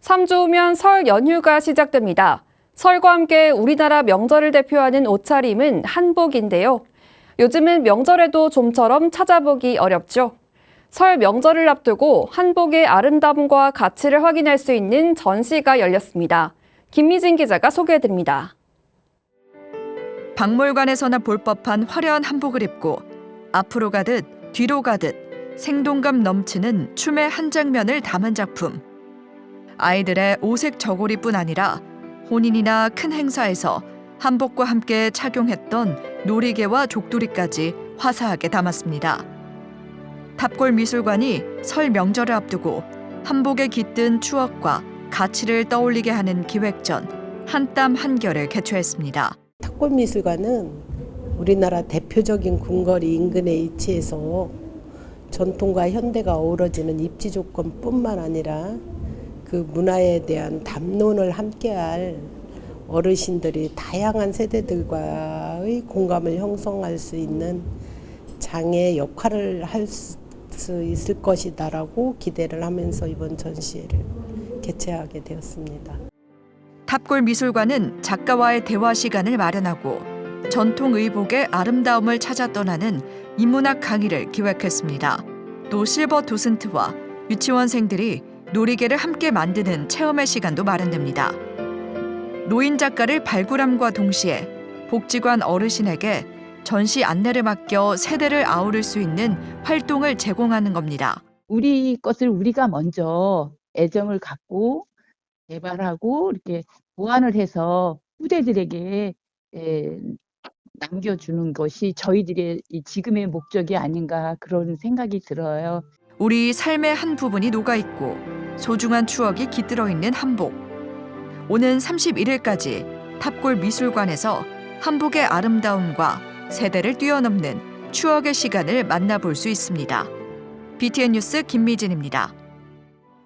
3주 후면 설 연휴가 시작됩니다. 설과 함께 우리나라 명절을 대표하는 옷차림은 한복인데요. 요즘은 명절에도 좀처럼 찾아보기 어렵죠. 설 명절을 앞두고 한복의 아름다움과 가치를 확인할 수 있는 전시가 열렸습니다. 김미진 기자가 소개해드립니다. 박물관에서나 볼 법한 화려한 한복을 입고 앞으로 가듯 뒤로 가듯 생동감 넘치는 춤의 한 장면을 담은 작품. 아이들의 오색 저고리뿐 아니라 혼인이나 큰 행사에서 한복과 함께 착용했던 놀이개와 족두리까지 화사하게 담았습니다. 탑골 미술관이 설 명절을 앞두고 한복에 깃든 추억과 가치를 떠올리게 하는 기획전 한땀 한결을 개최했습니다. 탁골미술관은 우리나라 대표적인 궁궐이 인근에 위치해서 전통과 현대가 어우러지는 입지 조건뿐만 아니라 그 문화에 대한 담론을 함께할 어르신들이 다양한 세대들과의 공감을 형성할 수 있는 장의 역할을 할 수 있을 것이다라고 기대를 하면서 이번 전시회를 개최하게 되었습니다. 탑골 미술관은 작가와의 대화 시간을 마련하고 전통 의복의 아름다움을 찾아 떠나는 인문학 강의를 기획했습니다. 또 실버 도슨트와 유치원생들이 놀이개를 함께 만드는 체험의 시간도 마련됩니다. 노인 작가를 발굴함과 동시에 복지관 어르신에게 전시 안내를 맡겨 세대를 아우를 수 있는 활동을 제공하는 겁니다. 우리 것을 우리가 먼저 애정을 갖고 개발하고 이렇게 보완을 해서 후대들에게 에, 남겨주는 것이 저희들의 이 지금의 목적이 아닌가 그런 생각이 들어요. 우리 삶의 한 부분이 녹아 있고 소중한 추억이 깃들어 있는 한복. 오는 31일까지 탑골 미술관에서 한복의 아름다움과 세대를 뛰어넘는 추억의 시간을 만나볼 수 있습니다. BTN 뉴스 김미진입니다.